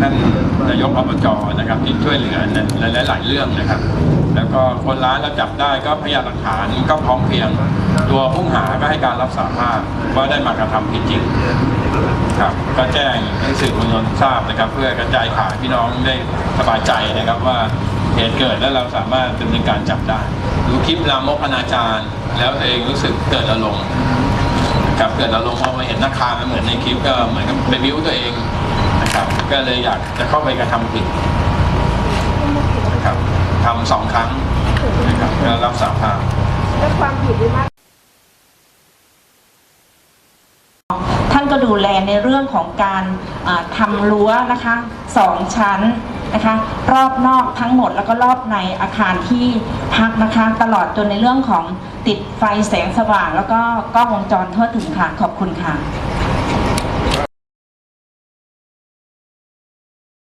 ท่านนายกอบจนะครับที่ช่วยเหลือในหลาย ๆ เรื่องนะครับ แล้วก็คนร้ายเราจับได้ก็พยานหลักฐานก็พร้อมเพียง ตัวผู้หาก็ให้การรับสารภาพว่าได้มากระทำผิดจริงครับก็แจ้งให้สื่อมวลชนทราบนะครับ เพื่อกระจายข่าวพี่น้องได้สบายใจนะครับว่าเหตุเกิดแล้วเราสามารถดำเนินการจับได้ดูคลิปลามกอนาจารแล้วตัวเองรู้สึกเกิดอารมณ์นะครับเกิดอารมณ์พอมาเห็นนักข่าวเหมือนในคลิปก็เหมือนกับไปบิ้วตัวเอง ก็เลยอยากจะเข้าไปกระทำผิดนะครับทำสองครั้งนะครับก็รับสารภาพแล้วความผิดหรือไม่ท่านก็ดูแลในเรื่องของการอ่าทำรั้วนะคะสองชั้นนะคะรอบนอกทั้งหมดแล้วก็รอบในอาคารที่พักนะคะ ตลอดจนในเรื่องของติดไฟแสงสว่าง แล้วก็กล้องวงจรทั่วถึงค่ะ ขอบคุณค่ะ